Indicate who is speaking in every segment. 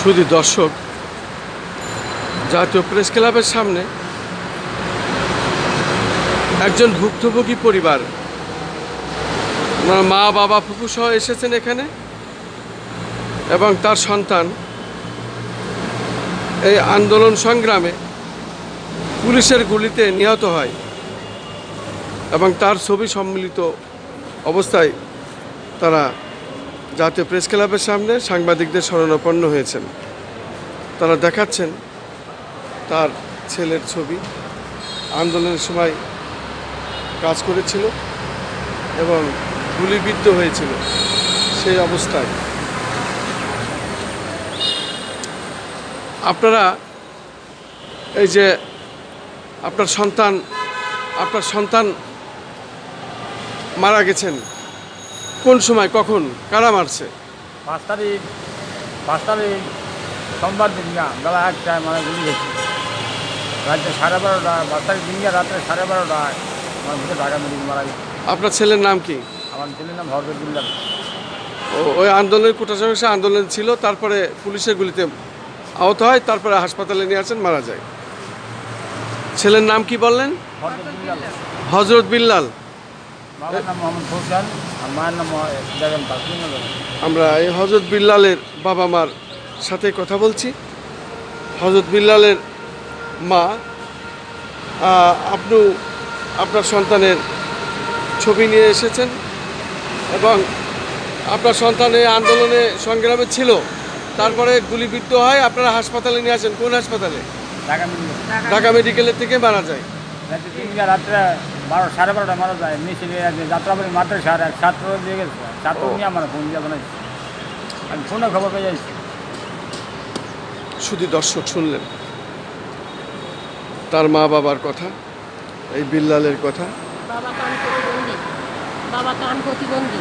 Speaker 1: শুধু দর্শক, জাতীয় প্রেস ক্লাবের সামনে একজন ভুক্তভোগী পরিবার, ওনার মা বাবা ফুফু সহ এসেছেন এখানে এবং তার সন্তান এই আন্দোলন সংগ্রামে পুলিশের গুলিতে নিহত হয় এবং তার ছবি সম্মিলিত অবস্থায় তারা জাতীয় প্রেস ক্লাবের সামনে সাংবাদিকদের শরণাপন্ন হয়েছেন। তারা দেখাচ্ছেন তার ছেলের ছবি। আন্দোলনের সময় কাজ করেছিল এবং গুলিবিদ্ধ হয়েছিল সেই অবস্থায়। আপনারা এই যে আপনার সন্তান আপনার সন্তান মারা গেছেন কোন সময় কখন কারা মারছে?
Speaker 2: পাঁচ তারিখ পাঁচ তারিখ সোমবার দিন না বেলা একটায় মানে গুলি গেছি রাত্রে সাড়ে বারোটা পাঁচ তারিখ দিন গিয়ে রাত্রে সাড়ে বারোটায় আমার ভিতরে ঢাকা মেডিকেল মারা গেছে।
Speaker 1: আপনার ছেলের নাম কি?
Speaker 2: আমার ছেলের নাম হরদুল্লাহ
Speaker 1: ও ওই আন্দোলনের কোটা সমাবেশে আন্দোলন ছিল তারপরে পুলিশের গুলিতে আহত হয় তারপরে হাসপাতালে নিয়ে আসেন মারা যায়। ছেলের নাম কি বললেন? হজরত বিল্লাল।
Speaker 2: বাবার নাম মোহাম্মদ নাম
Speaker 1: আমরা এই হজরত বিল্লালের বাবা মার সাথে কথা বলছি। হজরত বিল্লালের মা আপনি আপনার সন্তানের ছবি নিয়ে এসেছেন এবং আপনার সন্তান এই আন্দোলনে সংগ্রামে ছিল। তারপরে গুলিবিদ্ধ হয় আপনারা হাসপাতালে নিয়ে আসেন। কোন হাসপাতালে?
Speaker 2: ঢাকা
Speaker 1: মেডিকেলের থেকে মারা যায়।
Speaker 2: রাত্রে বারো সাড়ে বারোটা মারা যায়। মিছিল যাত্রাবাড়ি মাত্র সাড়ে এক ছাত্র দিয়ে গেছে। ছাত্র নিয়ে আমার ফোন দিয়ে বানাইছি আমি ফোনে খবর পেয়ে যাচ্ছি
Speaker 1: শুধু দর্শক শুনলেন। তার মা বাবার কথা এই বিল্লালের কথা।
Speaker 3: বাবা কান প্রতিবন্ধী। বাবা কান প্রতিবন্ধী।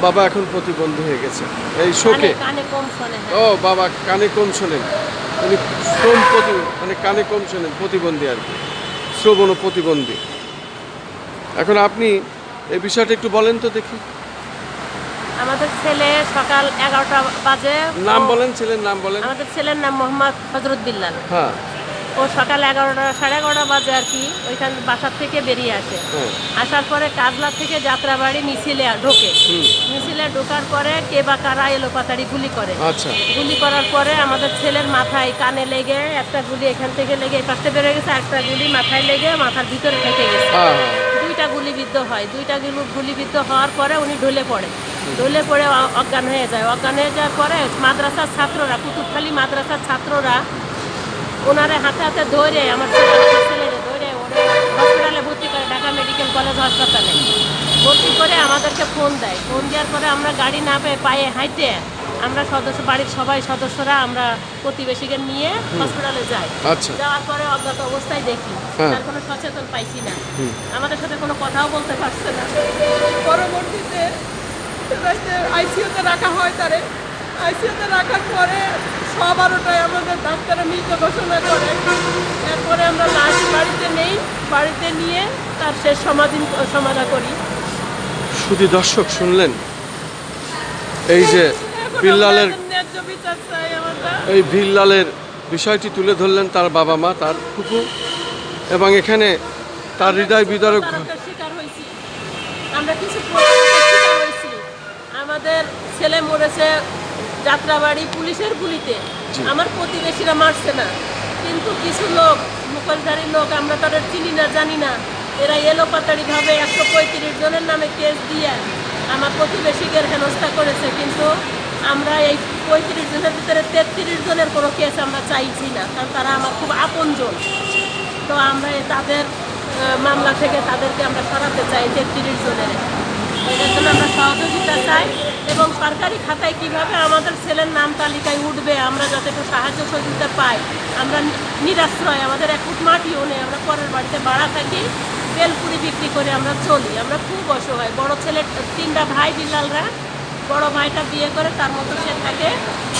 Speaker 1: বাবা এখন প্রতিবন্ধী হয়ে গেছে। এই শোকে?
Speaker 3: কানে- কানে কম শোনে
Speaker 1: ও
Speaker 3: হ্যাঁ
Speaker 1: বাবা কানে কম শোনেন। উনি শ্রম প্রতি মানে কানে কম শোনেন প্রতিবন্ধী আর কি। শ্রবণ ও প্রতিবন্ধী। এখন আপনি এই বিষয়টা একটু বলেন তো দেখি।
Speaker 3: আমাদের ছেলে সকাল এগারোটা বাজে।
Speaker 1: নাম বলেন ছেলের নাম বলেন।
Speaker 3: আমাদের ছেলের নাম মোহাম্মদ হজরত বিল্লাল।
Speaker 1: হ্যাঁ।
Speaker 3: ও সকাল এগারোটা সাড়ে এগারোটা বাজে আর কি ওইখান বাসার থেকে বেরিয়ে আসে।
Speaker 1: হ্যাঁ।
Speaker 3: আসার পরে কাজলা থেকে যাত্রাবাড়ি মিছিলে ঢোকে। মিছিলে ঢোকার পরে কে বা কারা এলো পাতাড়ি গুলি করে।
Speaker 1: আচ্ছা।
Speaker 3: গুলি করার পরে আমাদের ছেলের মাথায় কানে লেগে একটা গুলি এখান থেকে লেগে পাশে বেরোয় গেছে একটা গুলি মাথায় লেগে মাথার ভিতরে থেকে গেছে।
Speaker 1: হ্যাঁ হ্যাঁ।
Speaker 3: দুইটা গুলিবিদ্ধ হয়। দুইটা গুলি- গুলিবিদ্ধ হওয়ার পরে উনি ঢলে পড়ে। ঢলে পড়ে অজ্ঞান হয়ে যায়। অজ্ঞান হয়ে যাওয়ার পরে মাদ্রাসার ছাত্ররা, কুতুবখালী মাদ্রাসার ছাত্ররা ওনারে হাতে হাতে ধরে, আমার ছেলে- ছেলেরে ধরে ওরে হসপিটালে ভর্তি করে ঢাকা মেডিকেল কলেজ হাসপাতালে। ভর্তি করে আমাদেরকে ফোন দেয়। ফোন দেওয়ার পরে আমরা গাড়ি না পেয়ে পায়ে হাঁটে আমরা সদস্য বাড়ির সবাই সদস্যরা আমরা প্রতিবেশীকে নিয়ে হসপিটালে যাই।
Speaker 1: আচ্ছা।
Speaker 3: যাওয়ার পরে অজ্ঞাত অবস্থায় দেখি।
Speaker 1: হ্যাঁ।
Speaker 3: তার কোনো সচেতন পাইছি না। আমাদের সাথে কোনো কথাও বলতে পারছে না।
Speaker 4: পরবর্তীতে আইসিইউতে রাখা হয় তারে। আইসিইউতে রাখার পরে ছ বারোটায় আমাদের ডাক্তারে মৃত ঘোষণা করে।
Speaker 3: এরপরে আমরা লাশ বাড়িতে নেই বাড়িতে নিয়ে তার শেষ সমাধি সমাধা করি।
Speaker 1: শুধু দর্শক শুনলেন? এই যে বিল্লালের
Speaker 4: আমরা
Speaker 1: এই বিল্লালের বিষয়টি তুলে ধরলেন তার বাবা মা তার ফুপু এবং এখানে তার হৃদয় বিদারক
Speaker 3: আমাদের ছেলে মরেছে যাত্রাবাড়ি পুলিশের গুলিতে। আমার প্রতিবেশীরা মারছে না। কিন্তু কিছু লোক মুখোশধারী লোক আমরা তাদের চিনি না জানি না। এরা এলো পাতাড়িভাবে একশো পঁয়ত্রিশ জনের নামে কেস দিয়ে আমার প্রতিবেশীদের হেনস্থা করেছে। কিন্তু আমরা এই পঁয়ত্রিশ জনের ভিতরে তেত্রিশ জনের কোনো কেস আমরা চাইছি না, কারণ তারা আমার খুব আপনজন। তো আমরা তাদের মামলা থেকে তাদেরকে আমরা সরাতে চাই তেত্রিশ জনের। এটার জন্য আমরা সহযোগিতা চাই এবং সরকারি খাতায় কীভাবে আমাদের ছেলের নাম তালিকায় উঠবে, আমরা যাতে একটু সাহায্য সহযোগিতা পাই। আমরা নিরাশ্রয়, আমাদের এক ফুট মাটিও নেই, আমরা পরের বাড়িতে ভাড়া থাকি বেলপুরি বিক্রি করে আমরা চলি। আমরা খুব অসহায়, বড় ছেলের তিনটা ভাই বিল্লালরা বড় ভাইটা বিয়ে করে, তার মতো সে থাকে।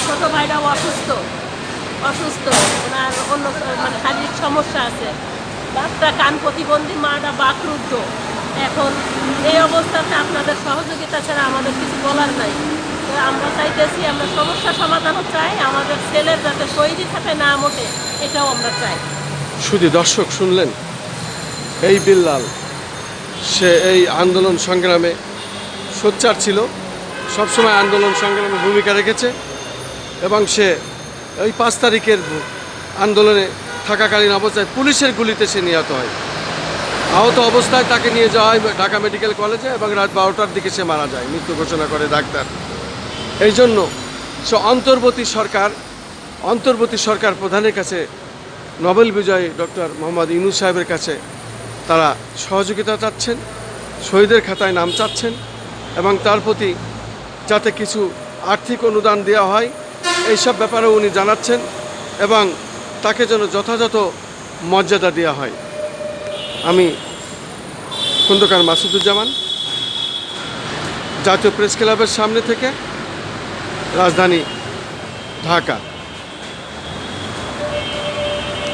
Speaker 3: ছোট ভাইটাও অসুস্থ। অসুস্থ। ওনার অন্য মানে শারীরিক সমস্যা আছে। বাপটা কান প্রতিবন্ধী, মাটা বাকরুদ্ধ। এখন এই অবস্থাতে আপনাদের সহযোগিতা ছাড়া আমাদের কিছু বলার নাই। তো আমরা চাইতেছি, আমরা সমস্যা সমাধানও চাই, আমাদের ছেলের যাতে শহীদি খাতে না মোটে, এটাও আমরা চাই।
Speaker 1: শুধু দর্শক শুনলেন? এই বিল্লাল, সে এই আন্দোলন সংগ্রামে সোচ্চার ছিল। সবসময় আন্দোলন সংগ্রামে ভূমিকা রেখেছে এবং সে ওই পাঁচ তারিখের আন্দোলনে থাকাকালীন অবস্থায় পুলিশের গুলিতে সে নিহত হয়। আহত অবস্থায় তাকে নিয়ে যাওয়া হয় ঢাকা মেডিকেল কলেজে এবং রাত বারোটার দিকে সে মারা যায়, মৃত্যু ঘোষণা করে ডাক্তার। এই জন্য সে অন্তর্বর্তী সরকার অন্তর্বর্তী সরকার প্রধানের কাছে নোবেল বিজয়ী ডক্টর মোহাম্মদ ইনু সাহেবের কাছে তারা সহযোগিতা চাচ্ছেন, শহীদের খাতায় নাম চাচ্ছেন এবং তার প্রতি যাতে কিছু আর্থিক অনুদান দেওয়া হয়, এইসব ব্যাপারেও উনি জানাচ্ছেন এবং তাকে যেন যথাযথ মর্যাদা দেওয়া হয়। আমি খন্দকার মাসুদুজ্জামান, জাতীয় প্রেস ক্লাবের সামনে থেকে, রাজধানী ঢাকা।